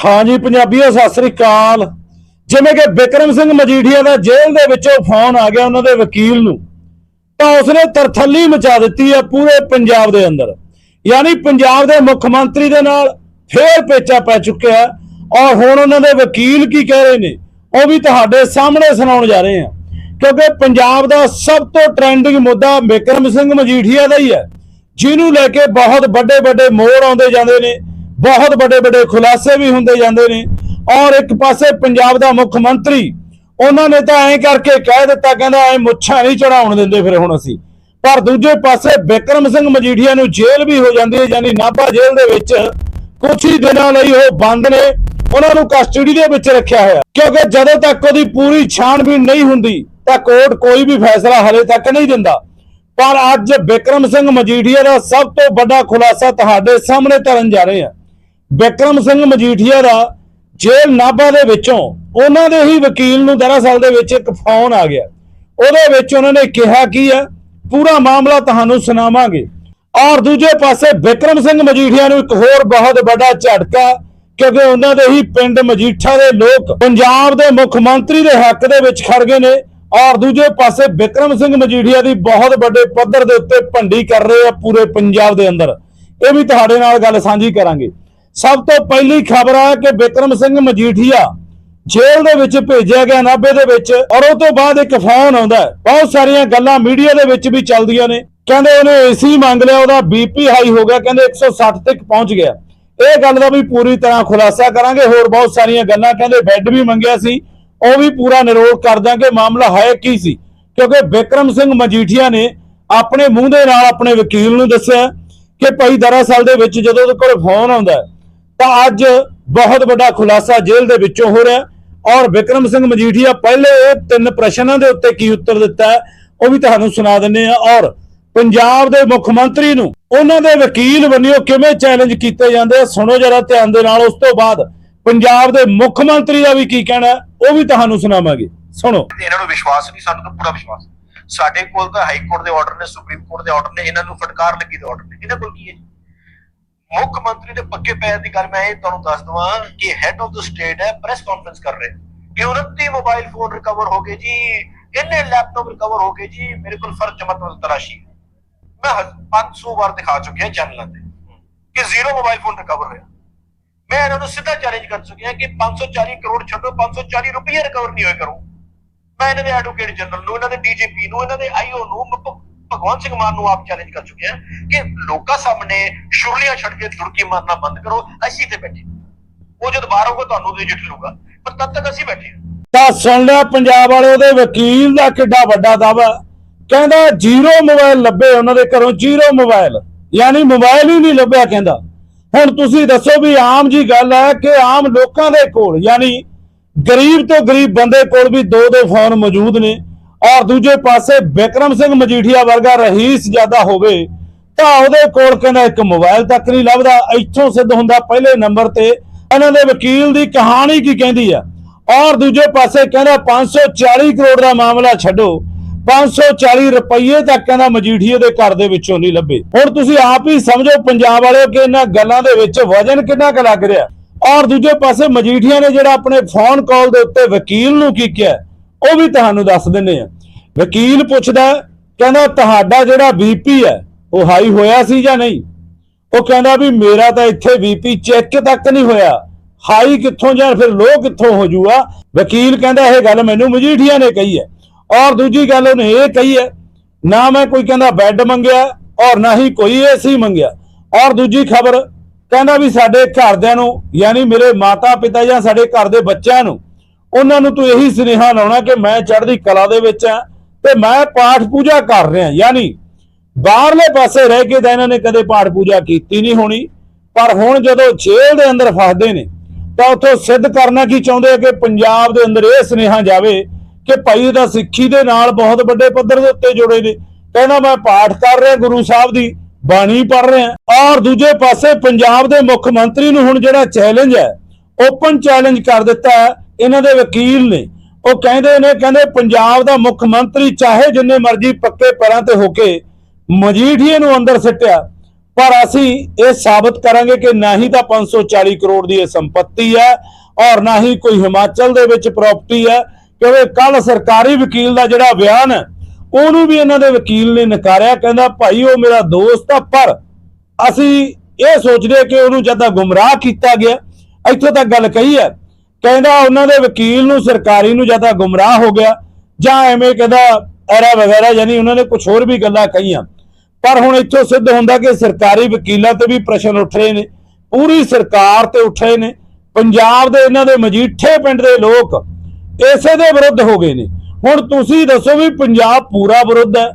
ਹਾਂਜੀ, ਪੰਜਾਬੀਓ, ਸਤਿ ਸ੍ਰੀ ਅਕਾਲ। ਜਿਵੇਂ ਕਿ ਬਿਕਰਮ ਸਿੰਘ ਮਜੀਠੀਆ ਦਾ ਜੇਲ੍ਹ ਦੇ ਵਿੱਚੋਂ ਫੋਨ ਆ ਗਿਆ ਉਹਨਾਂ ਦੇ ਵਕੀਲ ਨੂੰ, ਤਾਂ ਉਸਨੇ ਤਰਥੱਲੀ ਮਚਾ ਦਿੱਤੀ ਹੈ ਪੂਰੇ ਪੰਜਾਬ ਦੇ ਅੰਦਰ। ਯਾਨੀ ਪੰਜਾਬ ਦੇ ਮੁੱਖ ਮੰਤਰੀ ਦੇ ਨਾਲ ਫੇਰ ਪੇਚਾ ਪੈ ਚੁੱਕਿਆ ਔਰ ਹੁਣ ਉਹਨਾਂ ਦੇ ਵਕੀਲ ਕੀ ਕਹਿ ਰਹੇ ਨੇ, ਉਹ ਵੀ ਤੁਹਾਡੇ ਸਾਹਮਣੇ ਸੁਣਾਉਣ ਜਾ ਰਹੇ ਹਾਂ ਕਿਉਂਕਿ ਪੰਜਾਬ ਦਾ ਸਭ ਤੋਂ ਟ੍ਰੈਂਡਿੰਗ ਮੁੱਦਾ ਬਿਕਰਮ ਸਿੰਘ ਮਜੀਠੀਆ ਦਾ ਹੀ ਹੈ, ਜਿਹਨੂੰ ਲੈ ਕੇ ਬਹੁਤ ਵੱਡੇ ਵੱਡੇ ਮੋੜ ਆਉਂਦੇ ਜਾਂਦੇ ਨੇ ਬਹੁਤ ਵੱਡੇ ਵੱਡੇ ਖੁਲਾਸੇ ਵੀ ਹੁੰਦੇ ਜਾਂਦੇ ਨੇ। ਔਰ ਇੱਕ ਪਾਸੇ ਪੰਜਾਬ ਦਾ ਮੁੱਖ ਮੰਤਰੀ, ਉਹਨਾਂ ਨੇ ਤਾਂ ਐਂ ਕਰਕੇ ਕਹਿ ਦਿੱਤਾ, ਕਹਿੰਦਾ ਐ ਮੁੱਛਾਂ ਨਹੀਂ ਚੜਾਉਣ ਦਿੰਦੇ ਫਿਰ ਹੁਣ ਅਸੀਂ। ਪਰ ਦੂਜੇ ਪਾਸੇ ਬਿਕਰਮ ਸਿੰਘ ਮਜੀਠੀਆ ਨੂੰ ਜੇਲ੍ਹ ਵੀ ਹੋ ਜਾਂਦੀ ਹੈ, ਯਾਨੀ ਨਾਭਾ ਜੇਲ੍ਹ ਦੇ ਵਿੱਚ ਕੁਝ ਹੀ ਦਿਨਾਂ ਲਈ ਉਹ ਬੰਦ ਨੇ। ਉਹਨਾਂ ਨੂੰ ਕਸਟਡੀ ਦੇ ਵਿੱਚ ਰੱਖਿਆ ਹੋਇਆ। ਕਿਉਂਕਿ ਜਦੋਂ ਤੱਕ ਉਹਦੀ ਪੂਰੀ ਛਾਣਬੀਣ ਨਹੀਂ ਹੁੰਦੀ, ਤਾਂ ਕੋਰਟ ਕੋਈ ਵੀ ਫੈਸਲਾ ਹਲੇ ਤੱਕ ਨਹੀਂ ਦਿੰਦਾ। ਪਰ ਅੱਜ ਬਿਕਰਮ ਸਿੰਘ ਮਜੀਠੀਆ ਦਾ ਸਭ ਤੋਂ ਵੱਡਾ ਖੁਲਾਸਾ ਤੁਹਾਡੇ ਸਾਹਮਣੇ ਧਰਨ ਜਾ ਰਹੇ ਆ। ਬਿਕਰਮ ਸਿੰਘ ਮਜੀਠੀਆ ਦਾ ਜੇਲ੍ਹ ਨਾਭਾ ਦੇ ਵਿੱਚੋਂ ਉਹਨਾਂ ਦੇ ਹੀ ਵਕੀਲ ਨੂੰ ਦਰਅਸਲ ਦੇ ਵਿੱਚ ਇੱਕ ਫੋਨ ਆ ਗਿਆ। ਉਹਦੇ ਵਿੱਚ ਉਹਨਾਂ ਨੇ ਕਿਹਾ, ਕੀ ਹੈ? ਪੂਰਾ ਮਾਮਲਾ ਤੁਹਾਨੂੰ ਸੁਣਾਵਾਂਗੇ। ਔਰ ਦੂਜੇ ਪਾਸੇ ਬਿਕਰਮ ਸਿੰਘ ਮਜੀਠੀਆ ਨੂੰ ਇੱਕ ਹੋਰ ਬਹੁਤ ਵੱਡਾ ਝਟਕਾ, ਕਿਉਂਕਿ ਉਹਨਾਂ ਦੇ ਹੀ ਪਿੰਡ ਮਜੀਠਾ ਦੇ ਲੋਕ ਪੰਜਾਬ ਦੇ ਮੁੱਖ ਮੰਤਰੀ ਦੇ ਹੱਕ ਦੇ ਵਿੱਚ ਖੜ ਗਏ ਨੇ। ਔਰ ਦੂਜੇ ਪਾਸੇ ਬਿਕਰਮ ਸਿੰਘ ਮਜੀਠੀਆ ਦੀ ਬਹੁਤ ਵੱਡੇ ਪੱਧਰ ਦੇ ਉੱਤੇ ਭੰਡੀ ਕਰ ਰਹੇ ਆ ਪੂਰੇ ਪੰਜਾਬ ਦੇ ਅੰਦਰ। ਇਹ ਵੀ ਤੁਹਾਡੇ ਨਾਲ ਗੱਲ ਸਾਂਝੀ ਕਰਾਂਗੇ। ਸਭ ਤੋਂ ਪਹਿਲੀ ਖਬਰ ਆ ਕਿ ਬਿਕਰਮ ਸਿੰਘ ਮਜੀਠੀਆ ਜੇਲ੍ਹ ਦੇ ਵਿੱਚ ਭੇਜਿਆ ਗਿਆ, ਨਾਭੇ ਦੇ ਵਿੱਚ, ਔਰ ਉਹ ਤੋਂ ਬਾਅਦ ਇੱਕ ਫੋਨ ਆਉਂਦਾ ਬਹੁਤ ਸਾਰੀਆਂ ਗੱਲਾਂ ਮੀਡੀਆ ਦੇ ਵਿੱਚ ਵੀ ਚੱਲਦੀਆਂ ਨੇ। ਕਹਿੰਦੇ ਉਹਨੇ ਏਸੀ ਮੰਗ ਲਿਆ, ਉਹਦਾ ਬੀਪੀ ਹਾਈ ਹੋ ਗਿਆ, ਕਹਿੰਦੇ 160 ਤੱਕ ਪਹੁੰਚ ਗਿਆ। ਇਹ ਗੱਲ ਦਾ ਵੀ ਪੂਰੀ ਤਰ੍ਹਾਂ ਖੁਲਾਸਾ ਕਰਾਂਗੇ। ਹੋਰ ਬਹੁਤ ਸਾਰੀਆਂ ਗੱਲਾਂ, ਕਹਿੰਦੇ ਬੈੱਡ ਵੀ ਮੰਗਿਆ ਸੀ, ਉਹ ਵੀ ਪੂਰਾ ਨਿਰੋਲ ਕਰ ਦਾਂਗੇ। ਮਾਮਲਾ ਹੈ ਕੀ ਸੀ? ਕਿਉਂਕਿ ਬਿਕਰਮ ਸਿੰਘ ਮਜੀਠੀਆ ਨੇ ਆਪਣੇ ਮੂੰਹ ਦੇ ਨਾਲ ਆਪਣੇ ਵਕੀਲ ਨੂੰ ਦੱਸਿਆ ਕਿ ਭਾਈ ਦਰਅਸਲ ਦੇ ਵਿੱਚ ਜਦੋਂ ਉਹਦੇ ਕੋਲ ਫੋਨ ਆਉਂਦਾ ਤਾਂ ਅੱਜ ਬਹੁਤ ਵੱਡਾ ਖੁਲਾਸਾ ਜੇਲ੍ਹ ਦੇ ਵਿੱਚੋਂ ਹੋ ਰਿਹਾ ਔਰ ਵਿਕਰਮ ਸਿੰਘ ਮਜੀਠੀਆ, ਪਹਿਲੇ ਇਹ ਤਿੰਨ ਪ੍ਰਸ਼ਨਾਂ ਦੇ ਉੱਤੇ ਕੀ ਉੱਤਰ ਦਿੱਤਾ ਉਹ ਵੀ ਤੁਹਾਨੂੰ ਸੁਣਾ ਦਿੰਨੇ ਆ ਔਰ ਪੰਜਾਬ ਦੇ ਮੁੱਖ ਮੰਤਰੀ ਨੂੰ ਉਹਨਾਂ ਦੇ ਵਕੀਲ ਬੰਨਿਓ ਕਿਵੇਂ ਚੈਲੰਜ ਕੀਤੇ ਜਾਂਦੇ ਆ, ਸੁਣੋ ਜਰਾ ਧਿਆਨ ਦੇ ਨਾਲ। ਉਸ ਤੋਂ ਬਾਅਦ ਪੰਜਾਬ ਦੇ ਮੁੱਖ ਮੰਤਰੀ ਦਾ ਵੀ ਕੀ ਕਹਿਣਾ ਉਹ ਵੀ ਤੁਹਾਨੂੰ ਸੁਣਾਵਾਂਗੇ। ਸੁਣੋ। ਇਹਨਾਂ ਨੂੰ ਵਿਸ਼ਵਾਸ ਨਹੀਂ, ਸਾਨੂੰ ਤਾਂ ਪੂਰਾ ਵਿਸ਼ਵਾਸ। ਸਾਡੇ ਕੋਲ ਤਾਂ ਹਾਈ ਕੋਰਟ ਦੇ ਆਰਡਰ ਨੇ, ਸੁਪਰੀਮ ਕੋਰਟ ਦੇ ਆਰਡਰ ਨੇ, ਇਹਨਾਂ ਨੂੰ ਫਟਕਾਰ ਲੱਗੀ ਦੇ ਆਰਡਰ ਨੇ। ਇਹਨਾਂ ਕੋਲ ਕੀ ਹੈ ਮੁੱਖ ਮੰਤਰੀ ਦੇ ਪੱਕੇ ਪੈਰ ਦੀ ਗੱਲ ਮੈਂ ਇਹ ਤੁਹਾਨੂੰ ਦੱਸ ਦਵਾਂ ਕਿ ਹੈਡ ਆਫ ਦ ਸਟੇਟ ਹੈ ਪ੍ਰੈਸ ਕਾਨਫਰੰਸ ਕਰ ਰਹੇ। ਕਿ 29 ਮੋਬਾਈਲ ਫੋਨ ਰਿਕਵਰ ਹੋ ਗਏ ਜੀ, ਇੰਨੇ ਲੈਪਟਾਪ ਰਿਕਵਰ ਹੋ ਗਏ ਜੀ, ਮੇਰੇ ਕੋਲ ਫਰਜ਼ ਜਮਤ ਤਰਾਸ਼ੀ ਮੈਂ 500 ਵਾਰ ਦਿਖਾ ਚੁੱਕਿਆ ਚੈਨਲਾਂ ਤੇ ਕਿ ਜ਼ੀਰੋ ਮੋਬਾਈਲ ਫੋਨ ਰਿਕਵਰ ਹੋਇਆ। ਮੈਂ ਇਹਨਾਂ ਨੂੰ ਸਿੱਧਾ ਚੈਲੰਜ ਕਰ ਚੁੱਕਿਆ ਕਿ 540 ਕਰੋੜ ਛੱਡੋ 540 ਰੁਪਏ ਰਿਕਵਰ ਨਹੀਂ ਹੋਏ ਕਰੋ। ਮੈਂ ਇਹਨਾਂ ਦੇ ਐਡਵੋਕੇਟ ਜਨਰਲ ਨੂੰ, ਇਹਨਾਂ ਦੇ ਡੀਜੀਪੀ ਨੂੰ, ਇਹਨਾਂ ਦੇ ਆਈਓ ਨੂੰ ਭਗਵੰਤ ਸਿੰਘ ਮਾਨ ਨੂੰ ਆਪ ਚੈਲੰਜ ਕਰ ਚੁੱਕਿਆ ਕਿ ਲੋਕਾਂ ਸਾਹਮਣੇ ਸ਼ੁਰਲੀਆਂ ਛੱਡ ਕੇ ਦੁਰਕੀ ਮਾਰਨਾ ਬੰਦ ਕਰੋ, ਅਸੀਂ ਤੇ ਬੈਠੇ ਉਹ ਜਦ ਬਾਹਰ ਹੋਊਗਾ ਤੁਹਾਨੂੰ ਦੇ ਜਿੱਟ ਲੂਗਾ ਪਰ ਤਦ ਤੱਕ ਅਸੀਂ ਬੈਠੇ ਤਾਂ ਸੁਣ ਲਿਆ ਪੰਜਾਬ ਵਾਲੇ ਉਹਦੇ ਵਕੀਲ ਦਾ ਕਿੱਡਾ ਵੱਡਾ ਦਾਵਾ ਕਹਿੰਦਾ ਜ਼ੀਰੋ ਮੋਬਾਈਲ ਲੱਭੇ ਉਹਨਾਂ ਦੇ ਘਰੋਂ, ਜ਼ੀਰੋ ਮੋਬਾਈਲ। ਯਾਨੀ ਮੋਬਾਈਲ ਹੀ ਨਹੀਂ ਲੱਭਿਆ ਕਹਿੰਦਾ। ਹੁਣ ਤੁਸੀਂ ਦੱਸੋ ਵੀ ਆਮ ਜੀ ਗੱਲ ਹੈ ਕਿ ਆਮ ਲੋਕਾਂ ਦੇ ਕੋਲ, ਯਾਨੀ ਗਰੀਬ ਤੋਂ ਗਰੀਬ ਬੰਦੇ ਕੋਲ ਵੀ ਦੋ ਦੋ ਫੋਨ ਮੌਜੂਦ ਨੇ। ਔਰ ਦੂਜੇ ਪਾਸੇ ਬਿਕਰਮ ਸਿੰਘ ਮਜੀਠੀਆ ਵਰਗਾ ਰਹੀਸ ਜ਼ਿਆਦਾ ਹੋਵੇ ਤਾਂ ਉਹਦੇ ਕੋਲ ਕਹਿੰਦਾ ਇੱਕ ਮੋਬਾਈਲ ਤੱਕ ਨਹੀਂ ਲੱਭਦਾ, ਇੱਥੋਂ ਸਿੱਧ ਹੁੰਦਾ ਪਹਿਲੇ ਨੰਬਰ ਤੇ। ਇਹਨਾਂ ਦੇ ਵਕੀਲ ਦੀ ਕਹਾਣੀ ਕੀ ਕਹਿੰਦੀ ਆ? ਔਰ ਦੂਜੇ ਪਾਸੇ ਕਹਿੰਦਾ 540 ਕਰੋੜ ਦਾ ਮਾਮਲਾ ਛੱਡੋ 540 ਰੁਪਏ ਤੱਕ ਕਹਿੰਦਾ ਮਜੀਠੀਏ ਦੇ ਘਰ ਦੇ ਵਿੱਚੋਂ ਨਹੀਂ ਲੱਭੇ। ਹੁਣ ਤੁਸੀਂ ਆਪ ਹੀ ਸਮਝੋ ਪੰਜਾਬ ਵਾਲਿਓ ਕਿ ਇਹਨਾਂ ਗੱਲਾਂ ਦੇ ਵਿੱਚ ਵਜਨ ਕਿੰਨਾ ਕੁ ਲੱਗ ਰਿਹਾ। ਔਰ ਦੂਜੇ ਪਾਸੇ ਮਜੀਠੀਆ ਨੇ ਜਿਹੜਾ ਆਪਣੇ ਫੋਨ ਕਾਲ ਦੇ ਉੱਤੇ ਵਕੀਲ ਨੂੰ ਕੀ ਕਿਹਾ? ਉਹ ਵੀ ਤੁਹਾਨੂੰ ਦੱਸ ਦਿੰਨੇ ਆ। ਵਕੀਲ ਪੁੱਛਦਾ, ਕਹਿੰਦਾ, ਤੁਹਾਡਾ ਜਿਹੜਾ ਬੀਪੀ ਹੈ, ਉਹ ਹਾਈ ਹੋਇਆ ਸੀ ਜਾਂ ਨਹੀਂ? ਉਹ ਕਹਿੰਦਾ ਵੀ, ਮੇਰਾ ਤਾਂ ਇੱਥੇ ਬੀਪੀ ਚੈੱਕ ਤੱਕ ਨਹੀਂ ਹੋਇਆ। ਹਾਈ ਕਿੱਥੋਂ ਜਾਂ ਫਿਰ ਲੋ ਕਿੱਥੋਂ ਹੋ ਜੂਗਾ? ਵਕੀਲ ਕਹਿੰਦਾ, ਇਹ ਗੱਲ ਮੈਨੂੰ ਮਜੀਠੀਆ ਨੇ ਕਹੀ ਹੈ। ਔਰ ਦੂਜੀ ਗੱਲ ਉਹਨੇ ਇਹ ਕਹੀ ਹੈ, ਨਾ ਮੈਂ ਕੋਈ ਕਹਿੰਦਾ ਬੈੱਡ ਮੰਗਿਆ, ਔਰ ਨਾ ਹੀ ਕੋਈ ਏਸੀ ਮੰਗਿਆ। ਔਰ ਦੂਜੀ ਖਬਰ, ਕਹਿੰਦਾ ਵੀ ਸਾਡੇ ਘਰਦਿਆਂ ਨੂੰ, ਯਾਨੀ ਮੇਰੇ ਮਾਤਾ ਪਿਤਾ ਜਾਂ ਸਾਡੇ ਘਰ ਦੇ ਬੱਚਿਆਂ ਨੂੰ ਉਹਨਾਂ ਨੂੰ ਤੂੰ ਇਹੀ ਸੁਨੇਹਾ ਲਾਉਣਾ ਕਿ ਮੈਂ ਚੜ੍ਹਦੀ ਕਲਾ ਦੇ ਵਿੱਚ ਆ ਤੇ ਮੈਂ ਪਾਠ ਪੂਜਾ ਕਰ ਰਿਹਾ ਯਾਨੀ ਬਾਹਰਲੇ ਪਾਸੇ ਰਹਿ ਕੇ ਤਾਂ ਇਹਨਾਂ ਨੇ ਕਦੇ ਪਾਠ ਪੂਜਾ ਕੀਤੀ ਨਹੀਂ ਹੋਣੀ, ਪਰ ਹੁਣ ਜਦੋਂ ਜੇਲ੍ਹ ਦੇ ਅੰਦਰ ਫਸਦੇ ਨੇ, ਤਾਂ ਉੱਥੋਂ ਸਿੱਧ ਕਰਨਾ ਕੀ ਚਾਹੁੰਦੇ ਆ ਕਿ ਪੰਜਾਬ ਦੇ ਅੰਦਰ ਇਹ ਸੁਨੇਹਾ ਜਾਵੇ ਕਿ ਭਾਈ ਇਹਦਾ ਸਿੱਖੀ ਦੇ ਨਾਲ ਬਹੁਤ ਵੱਡੇ ਪੱਧਰ ਦੇ ਉੱਤੇ ਜੁੜੇ ਨੇ। ਕਹਿੰਦਾ, ਮੈਂ ਪਾਠ ਕਰ ਰਿਹਾ ਗੁਰੂ ਸਾਹਿਬ ਦੀ ਬਾਣੀ ਪੜ ਰਿਹਾ ਔਰ ਦੂਜੇ ਪਾਸੇ ਪੰਜਾਬ ਦੇ ਮੁੱਖ ਮੰਤਰੀ ਨੂੰ ਹੁਣ ਜਿਹੜਾ ਚੈਲੰਜ ਹੈ ਓਪਨ ਚੈਲੰਜ ਕਰ ਦਿੱਤਾ ਹੈ ਇਹਨਾਂ ਦੇ ਵਕੀਲ ਨੇ। ਉਹ ਕਹਿੰਦੇ ਨੇ, ਕਹਿੰਦੇ ਪੰਜਾਬ ਦਾ ਮੁੱਖ ਮੰਤਰੀ ਚਾਹੇ ਜਿੰਨੇ ਮਰਜ਼ੀ ਪੱਕੇ ਪੈਰਾਂ ਤੇ ਹੋ ਕੇ ਮਜੀਠੀਏ ਨੂੰ ਅੰਦਰ ਸਿੱਟਿਆ। ਪਰ ਅਸੀਂ ਇਹ ਸਾਬਤ ਕਰਾਂਗੇ ਕਿ ਨਾ ਹੀ ਤਾਂ 540 ਕਰੋੜ ਦੀ ਇਹ ਸੰਪत्ति ਹੈ ਔਰ ਨਾ ਹੀ ਕੋਈ ਹਿਮਾਚਲ ਦੇ ਵਿੱਚ ਪ੍ਰਾਪਰਟੀ ਹੈ, ਕਿਉਂਕਿ ਕੱਲ ਸਰਕਾਰੀ ਵਕੀਲ ਦਾ ਜਿਹੜਾ ਬਿਆਨ ਹੈ ਉਹਨੂੰ ਵੀ ਇਹਨਾਂ ਦੇ ਵਕੀਲ ਨੇ ਨਕਾਰਿਆ, ਕਹਿੰਦਾ, ਭਾਈ, ਉਹ ਮੇਰਾ ਦੋਸਤ ਆ, ਪਰ ਅਸੀਂ ਇਹ ਸੋਚਦੇ ਕਿ ਉਹਨੂੰ ਜਦਾਂ ਗੁੰਮਰਾਹ ਕੀਤਾ ਗਿਆ। ਇੱਥੋਂ ਤੱਕ ਗੱਲ ਕਹੀ ਹੈ। ਕਹਿੰਦਾ ਉਹਨਾਂ ਦੇ ਵਕੀਲ ਨੂੰ, ਸਰਕਾਰੀ ਨੂੰ ਜਾਂ ਤਾਂ ਗੁੰਮਰਾਹ ਹੋ ਗਿਆ ਜਾਂ ਐਵੇਂ ਕਹਿੰਦਾ ਐਰਾ ਵਗੈਰਾ, ਯਾਨੀ ਉਹਨਾਂ ਨੇ ਕੁਝ ਹੋਰ ਵੀ ਗੱਲਾਂ ਕਹੀਆਂ। ਪਰ ਹੁਣ ਇੱਥੋਂ ਸਿੱਧ ਹੁੰਦਾ ਕਿ ਸਰਕਾਰੀ ਵਕੀਲਾਂ ਤੇ ਵੀ ਪ੍ਰਸ਼ਨ ਉੱਠ ਰਹੇ ਨੇ। ਪੂਰੀ ਸਰਕਾਰ ਤੇ ਉੱਠ ਰਹੇ ਨੇ। ਪੰਜਾਬ ਦੇ ਇਹਨਾਂ ਦੇ ਮਜੀਠੇ ਪਿੰਡ ਦੇ ਲੋਕ ਇਸੇ ਦੇ ਵਿਰੁੱਧ ਹੋ ਗਏ ਨੇ। ਹੁਣ ਤੁਸੀਂ ਦੱਸੋ ਵੀ ਪੰਜਾਬ ਪੂਰਾ ਵਿਰੁੱਧ ਹੈ।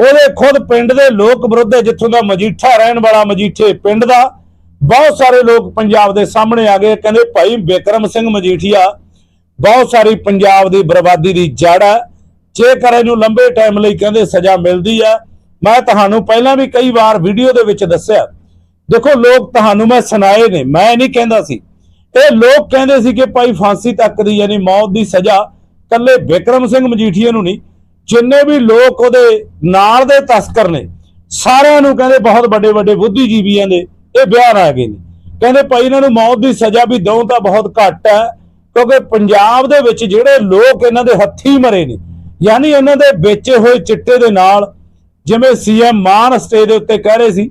ਉਹਦੇ ਖੁਦ ਪਿੰਡ ਦੇ ਲੋਕ ਵਿਰੁੱਧ ਹੈ, ਜਿੱਥੋਂ ਦਾ ਮਜੀਠਾ ਰਹਿਣ ਵਾਲਾ ਮਜੀਠੇ ਪਿੰਡ ਦਾ। ਬਹੁਤ ਸਾਰੇ ਲੋਕ ਪੰਜਾਬ ਦੇ ਸਾਹਮਣੇ ਆ ਗਏ, ਕਹਿੰਦੇ ਭਾਈ ਬਿਕਰਮ ਸਿੰਘ ਮਜੀਠੀਆ, ਬਹੁਤ ਸਾਰੀ ਪੰਜਾਬ ਦੀ ਬਰਬਾਦੀ ਦੀ ਜੜ ਹੈ। ਜੇਕਰ ਇਹਨੂੰ ਲੰਬੇ ਟਾਈਮ ਲਈ ਕਹਿੰਦੇ ਸਜ਼ਾ ਮਿਲਦੀ ਹੈ, ਮੈਂ ਤੁਹਾਨੂੰ ਪਹਿਲਾਂ ਵੀ ਕਈ ਵਾਰ ਵੀਡੀਓ ਦੇ ਵਿੱਚ ਦੱਸਿਆ। ਦੇਖੋ, ਲੋਕ ਤੁਹਾਨੂੰ ਮੈਂ ਸੁਣਾਏ ਨੇ, ਮੈਂ ਨਹੀਂ ਕਹਿੰਦਾ ਸੀ। ਇਹ ਲੋਕ ਕਹਿੰਦੇ ਸੀ ਕਿ ਭਾਈ ਫਾਂਸੀ ਤੱਕ ਦੀ ਯਾਨੀ ਮੌਤ ਦੀ ਸਜ਼ਾ ਕੱਲੇ ਬਿਕਰਮ ਸਿੰਘ ਮਜੀਠੀਆ ਨੂੰ ਨਹੀਂ, ਜਿੰਨੇ ਵੀ ਲੋਕ ਉਹਦੇ ਨਾਲ ਦੇ ਤਸਕਰ ਨੇ, ਸਾਰਿਆਂ ਨੂੰ ਕਹਿੰਦੇ ਬਹੁਤ ਵੱਡੇ ਵੱਡੇ ਬੁੱਧੀਜੀਵੀਆਂ ਦੇ ਇਹ ਬਿਆਨ ਆ ਗਏ ਨੇ। ਕਹਿੰਦੇ ਭਾਈ, ਇਹਨਾਂ ਨੂੰ ਮੌਤ ਦੀ ਸਜ਼ਾ ਵੀ ਦਊ ਤਾਂ ਬਹੁਤ ਘੱਟ ਹੈ, ਕਿਉਂਕਿ ਪੰਜਾਬ ਦੇ ਵਿੱਚ ਜਿਹੜੇ ਲੋਕ ਇਹਨਾਂ ਦੇ ਹੱਥੀ ਮਰੇ ਨੇ, ਯਾਨੀ ਇਹਨਾਂ ਦੇ ਵੇਚੇ ਹੋਏ ਚਿੱਟੇ ਦੇ ਨਾਲ, ਜਿਵੇਂ ਸੀਐਮ ਮਾਨ ਸਟੇਜ ਦੇ ਉੱਤੇ ਕਹਿ ਰਹੇ ਸੀ,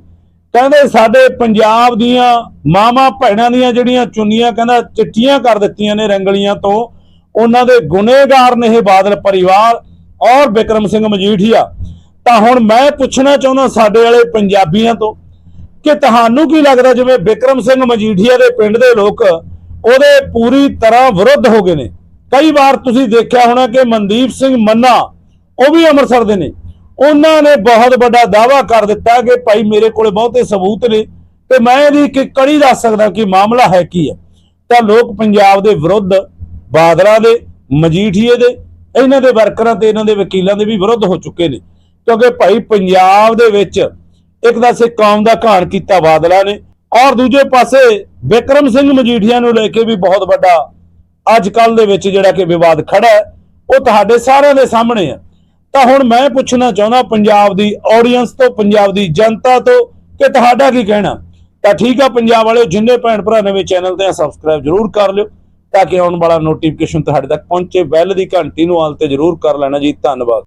ਕਹਿੰਦੇ ਸਾਡੇ ਪੰਜਾਬ ਦੀਆਂ ਮਾਮਾ ਭੈਣਾਂ ਦੀਆਂ ਜਿਹੜੀਆਂ ਚੁੰਨੀਆਂ, ਕਹਿੰਦਾ ਚਿੱਟੀਆਂ ਕਰ ਦਿੱਤੀਆਂ ਨੇ ਰੰਗਲੀਆਂ ਤੋਂ, ਉਹਨਾਂ ਦੇ ਗੁਨੇਗਾਰ ਨੇ ਇਹ ਬਾਦਲ ਪਰਿਵਾਰ ਔਰ ਬਿਕਰਮ ਸਿੰਘ ਮਜੀਠੀਆ। ਤਾਂ ਹੁਣ ਮੈਂ ਪੁੱਛਣਾ ਚਾਹੁੰਦਾ ਸਾਡੇ ਵਾਲੇ ਪੰਜਾਬੀਆਂ ਤੋਂ ਕਿ ਤੁਹਾਨੂੰ ਕੀ ਲੱਗਦਾ ਜਿਵੇਂ ਬਿਕਰਮ ਸਿੰਘ ਮਜੀਠੀਆ ਦੇ ਪਿੰਡ ਦੇ ਲੋਕ ਉਹਦੇ ਪੂਰੀ ਤਰ੍ਹਾਂ ਵਿਰੁੱਧ ਹੋ ਗਏ ਨੇ? ਕਈ ਵਾਰ ਤੁਸੀਂ ਦੇਖਿਆ ਹੋਣਾ ਕਿ ਮਨਦੀਪ ਸਿੰਘ ਮੰਨਾ, ਉਹ ਵੀ ਅੰਮ੍ਰਿਤਸਰ ਦੇ ਨੇ। ਉਹਨਾਂ ਨੇ ਬਹੁਤ ਵੱਡਾ ਦਾਅਵਾ ਕਰ ਦਿੱਤਾ ਕਿ ਭਾਈ ਮੇਰੇ ਕੋਲੇ ਬਹੁਤੇ ਸਬੂਤ ਨੇ ਤੇ ਮੈਂ ਇਹਦੀ ਕਿ ਕੜੀ ਦੱਸ ਸਕਦਾ ਕਿ ਮਾਮਲਾ ਹੈ ਕੀ ਹੈ। ਤਾਂ ਲੋਕ ਪੰਜਾਬ ਦੇ ਵਿਰੁੱਧ ਬਾਦਲਾਂ ਦੇ, ਮਜੀਠੀਏ ਦੇ, ਇਹਨਾਂ ਦੇ ਵਰਕਰਾਂ ਤੇ ਇਹਨਾਂ ਦੇ ਵਕੀਲਾਂ ਦੇ ਵੀ ਵਿਰੁੱਧ ਹੋ ਚੁੱਕੇ ਨੇ। ਕਿਉਂਕਿ ਭਾਈ ਪੰਜਾਬ ਦੇ ਵਿੱਚ ਇੱਕ ਤਾਂ ਸੇ ਕੌਮ ਦਾ ਘਾਣ ਕੀਤਾ ਬਾਦਲਾਂ ਨੇ ਔਰ ਦੂਜੇ ਪਾਸੇ ਵਿਕਰਮ ਸਿੰਘ ਮਜੀਠੀਆ ਨੂੰ ਲੈ ਕੇ ਵੀ ਬਹੁਤ ਵੱਡਾ ਅੱਜ ਕੱਲ ਦੇ ਵਿੱਚ ਜਿਹੜਾ ਕਿ ਵਿਵਾਦ ਖੜਾ ਹੈ, ਉਹ ਤੁਹਾਡੇ ਸਾਰਿਆਂ ਦੇ ਸਾਹਮਣੇ ਆ ਤਾਂ ਹੁਣ ਮੈਂ ਪੁੱਛਣਾ ਚਾਹੁੰਦਾ ਪੰਜਾਬ ਦੀ ਆਡੀਅנס ਤੋਂ, ਪੰਜਾਬ ਦੀ ਜਨਤਾ ਤੋਂ ਕਿ ਤੁਹਾਡਾ ਕੀ ਕਹਿਣਾ? ਤਾਂ ਠੀਕ ਆ, ਪੰਜਾਬ ਵਾਲਿਓ, ਜਿੰਨੇ ਭੈਣ ਭਰਾ ਨਵੇਂ ਚੈਨਲ ਤੇ ਆ ਸਬਸਕ੍ਰਾਈਬ ਜਰੂਰ ਕਰ ਲਿਓ ਤਾਂ ਕਿ ਆਉਣ ਵਾਲਾ ਨੋਟੀਫਿਕੇਸ਼ਨ ਤੁਹਾਡੇ ਤੱਕ ਪਹੁੰਚੇ। ਬੈਲ ਦੀ ਘੰਟੀ ਨੂੰ ਆਲ ਤੇ ਜਰੂਰ ਕਰ ਲੈਣਾ ਜੀ। ਧੰਨਵਾਦ।